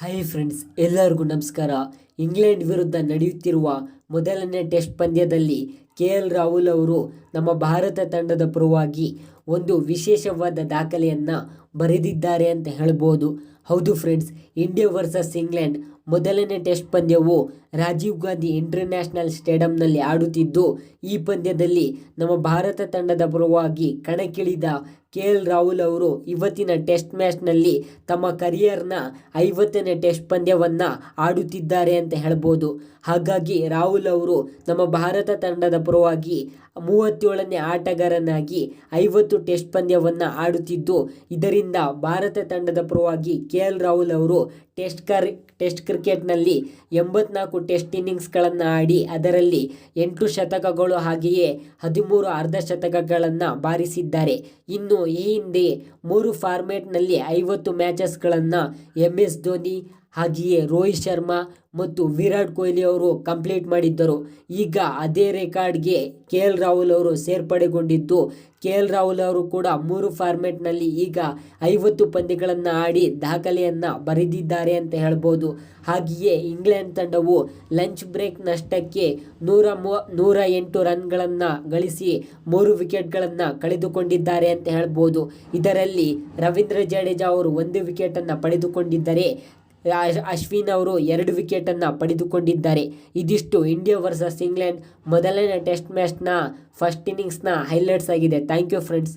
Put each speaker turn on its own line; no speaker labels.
Hi friends ಎಲ್ಲರಿಗೂ ನಮಸ್ಕಾರ. England ವಿರುದ್ಧ ನಡೆಯುತ್ತಿರುವ ಮೊದಲನೇ ಟೆಸ್ಟ್ ಪಂದ್ಯದಲ್ಲಿ ಕೆ ಎಲ್ ರಾಹುಲ್ ಅವರು ನಮ್ಮ ಭಾರತ ತಂಡದ ಪರವಾಗಿ ಒಂದು ವಿಶೇಷವಾದ ದಾಖಲೆಯನ್ನು ಬರೆದಿದ್ದಾರೆ ಅಂತ ಹೇಳ್ಬೋದು. ಹೌದು ಫ್ರೆಂಡ್ಸ್, ಇಂಡಿಯಾ ವರ್ಸಸ್ ಇಂಗ್ಲೆಂಡ್ ಮೊದಲನೇ ಟೆಸ್ಟ್ ಪಂದ್ಯವು ರಾಜೀವ್ ಗಾಂಧಿ ಇಂಟರ್ನ್ಯಾಷನಲ್ ಸ್ಟೇಡಿಯಂನಲ್ಲಿ ಆಡುತ್ತಿದ್ದು, ಈ ಪಂದ್ಯದಲ್ಲಿ ನಮ್ಮ ಭಾರತ ತಂಡದ ಪರವಾಗಿ ಕಣಕ್ಕಿಳಿದ ಕೆ ಎಲ್ ರಾಹುಲ್ ಅವರು ಇವತ್ತಿನ ಟೆಸ್ಟ್ ಮ್ಯಾಚ್ನಲ್ಲಿ ತಮ್ಮ ಕರಿಯರ್ನ ಐವತ್ತನೇ ಟೆಸ್ಟ್ ಪಂದ್ಯವನ್ನು ಆಡುತ್ತಿದ್ದಾರೆ ಅಂತ ಹೇಳ್ಬೋದು. ಹಾಗಾಗಿ ರಾಹುಲ್ ಅವರು ನಮ್ಮ ಭಾರತ ತಂಡದ ಪರವಾಗಿ ಮೂವತ್ತೇಳನೇ ಆಟಗಾರನಾಗಿ ಐವತ್ತು ಟೆಸ್ಟ್ ಪಂದ್ಯವನ್ನು ಆಡುತ್ತಿದ್ದು, ಇದರಿಂದ ಭಾರತ ತಂಡದ ಪರವಾಗಿ ಕೆ ಎಲ್ ರಾಹುಲ್ ಅವರು ಟೆಸ್ಟ್ ಕರ್, ಟೆಸ್ಟ್ ಕ್ರಿಕೆಟ್ನಲ್ಲಿ ಎಂಬತ್ನಾಲ್ಕು ಟೆಸ್ಟ್ ಇನ್ನಿಂಗ್ಸ್ಗಳನ್ನು ಆಡಿ ಅದರಲ್ಲಿ ಎಂಟು ಶತಕಗಳು ಹಾಗೆಯೇ ಹದಿಮೂರು ಅರ್ಧ ಶತಕಗಳನ್ನು ಬಾರಿಸಿದ್ದಾರೆ. ಇನ್ನು ಈ ಹಿಂದೆ ಮೂರು ಫಾರ್ಮೇಟ್ನಲ್ಲಿ ಐವತ್ತು ಮ್ಯಾಚಸ್ಗಳನ್ನು ಎಂ ಎಸ್ ಧೋನಿ ಹಾಗೆಯೇ ರೋಹಿತ್ ಶರ್ಮಾ ಮತ್ತು ವಿರಾಟ್ ಕೊಹ್ಲಿ ಅವರು ಕಂಪ್ಲೀಟ್ ಮಾಡಿದ್ದರು. ಈಗ ಅದೇ ರೆಕಾರ್ಡ್ಗೆ ಕೆ ಎಲ್ ರಾಹುಲ್ ಅವರು ಸೇರ್ಪಡೆಗೊಂಡಿದ್ದು ಕೆ ಎಲ್ ರಾಹುಲ್ ಅವರು ಕೂಡ ಮೂರು ಫಾರ್ಮೆಟ್ನಲ್ಲಿ ಈಗ ಐವತ್ತು ಪಂದ್ಯಗಳನ್ನು ಆಡಿ ದಾಖಲೆಯನ್ನು ಬರೆದಿದ್ದಾರೆ ಅಂತ ಹೇಳ್ಬೋದು. ಹಾಗೆಯೇ ಇಂಗ್ಲೆಂಡ್ ತಂಡವು ಲಂಚ್ ಬ್ರೇಕ್ ನಷ್ಟಕ್ಕೆ ನೂರ ಮೂ, ನೂರ ಎಂಟು ರನ್ಗಳನ್ನು ಗಳಿಸಿ ಮೂರು ವಿಕೆಟ್ಗಳನ್ನು ಕಳೆದುಕೊಂಡಿದ್ದಾರೆ ಅಂತ ಹೇಳ್ಬೋದು. ಇದರಲ್ಲಿ ರವೀಂದ್ರ ಜಡೇಜಾ ಅವರು ಒಂದು ವಿಕೆಟನ್ನು ಪಡೆದುಕೊಂಡಿದ್ದರೆ ಅಶ್ವಿನ್ ಅವರು ಎರಡು ವಿಕೆಟನ್ನು ಪಡೆದುಕೊಂಡಿದ್ದಾರೆ. ಇದಿಷ್ಟು ಇಂಡಿಯಾ ವರ್ಸಸ್ ಇಂಗ್ಲೆಂಡ್ ಮೊದಲನೇ ಟೆಸ್ಟ್ ಮ್ಯಾಚ್ನ ಫಸ್ಟ್ ಇನ್ನಿಂಗ್ಸ್ನ ಹೈಲೈಟ್ಸ್ ಆಗಿದೆ. Thank you friends